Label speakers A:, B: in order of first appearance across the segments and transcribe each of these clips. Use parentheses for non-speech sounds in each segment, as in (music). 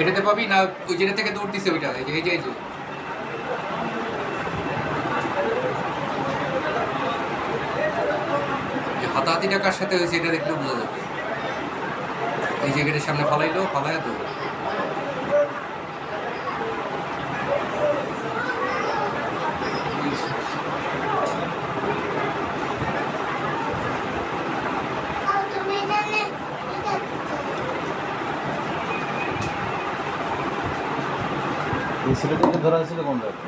A: এটাতে পাবি না, ওই যেটা থেকে দৌড় দিছে ওইটা, এই যে এই যে হাতাহাতিটা কার সাথে হয়েছে, এটা দেখলে বোঝা যাবে। এই যে গেটের সামনে ফালাইলো ফালায় তো
B: এই ছেলেটাকে ধরা হয়েছিল কোন রাতে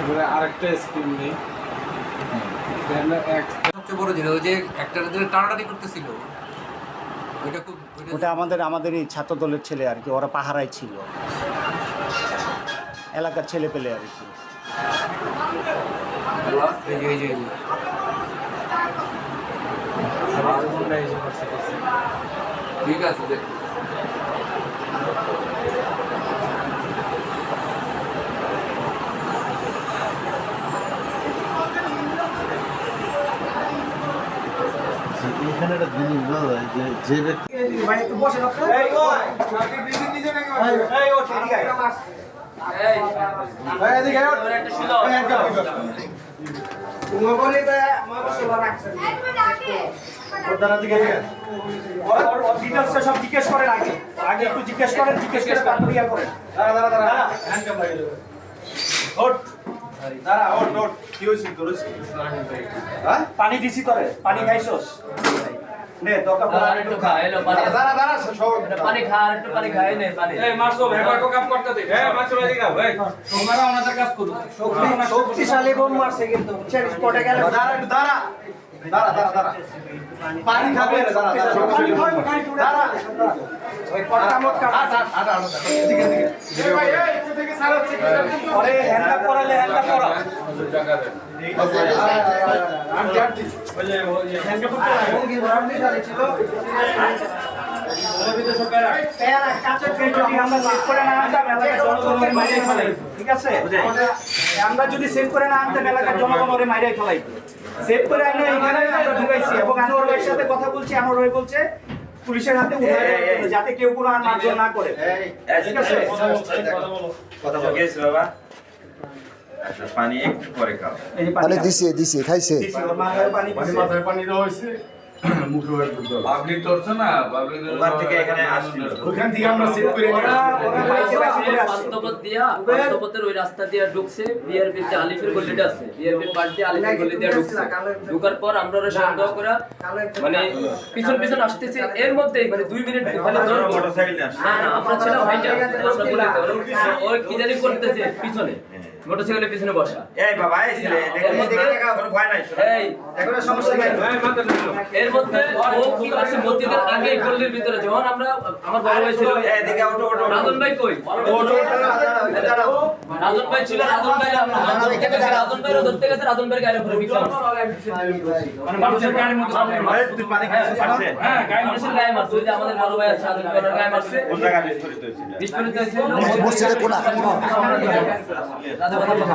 C: এবারে আরেকটা স্কিম নেই।
A: সবচেয়ে বড় জিনিস ওই যে একটা টানাটানি করতেছিল ওইটা খুব
D: ওটা আমাদের আমাদের এই ছাত্র দলের ছেলে আর কি ওরা পাহারায় ছিল। এলাকার ছেলে পেলে আর কি।
A: এই ঠিক আছে দেখ
B: এখানে একটা জিনিস বোঝা যায় যে যে ব্যক্তি
D: সব জিজ্ঞেস করেন আগে। আগে একটু জিজ্ঞেস করেন জিজ্ঞেস করে তারপর ইয়া করেন। পানি দিছি তোরে। পানি খাইছস? নে দরকার পড়লে আর একটু খা।
E: পানি। খা আর একটু পানি খাই নে পানি।
D: শক্তিশালী বোম মারছে কিন্তু বুঝছেন স্পটে গেলে
B: পানি খাবে দাঁড়া দাঁড়া
D: ওই পটকা মটকা পরে হ্যান্ডআপ করালে হ্যান্ডআপ করা পেয়ারা কাঁচের পেট যদি আমরা সেট করে না আনতাম এলাকার জনগণের মাইরে ফেলাই ঠিক আছে আমরা যদি সেট করে না আনতাম এলাকার জনগণের মাইরে ফেলাই। সেট করে আইনে এখানে আমরা ঢুকাইছি এবং আনোয়ার ভাইয়ের সাথে কথা বলছি। আনোয়ার ভাই বলছে পুলিশের হাতে যাতে কেউ কোনো আর মারধর না করে। ঠিক আছে?
F: পানি একটু পরে খাও।
G: পানি
D: পানি
G: দিছে দিছে খাইছে।
D: দিছি, ওর মাথায় পানি (coughs) দিছি।
F: ওখান থেকে এখানে আসছিল।
B: ওখান থেকে আমরা সেট করে
D: ওরা ওরা পাইছে পাইছে করে আসছে।
E: পান্তপথ দিয়া পান্তপথের ওই রাস্তা দিয়া ঢুকছে বিআরপির যে আলিফের গলিটা আছে। বিআরপির পাশ দিয়ে আলিফের গলি দিয়া ঢুকছে। ঢুকার পর আমরা ওরা সন্দেহ করে মানে পিছন পিছন আসতেছে। এর মধ্যেই মানে দুই মিনিট ওখানে ধরবো
F: মোটরসাইকেল
E: না না আমরা ছিলাম হাইটা আমরা বলে দিতে কি জানি করতেছে পিছনে। মোটরসাইকেলের পিছনে বসা।
F: এই বাবা এই ছেলে দেখো ভয় নাই
E: এই।
D: এখন সমস্যা নাই।
E: এর মধ্যে ও কি করছে মসজিদের আগে গলির ভিতরে যখন আমরা আমার বড় ভাই ছিল। রাজন ভাই কই রাজন ভাই ছিল রাজন ভাই রাজন ভাই ধরতে গেছে রাজন ভাই গায়ের উপরে বিক্রম মানে মানুষের গায়ের মধ্যে
F: তুই পানি খাইছিস
E: হ্যাঁ গায়ে মানুষের গায়ে মারছে ওই যে আমাদের বড় ভাই আছে রাজন ভাই গায়ে মারছে
F: কোন জায়গায় বিস্ফোরিত হয়েছিল
E: বিস্ফোরিত হয়েছে
G: মসজিদে কোনা
E: রাজা কথা বলা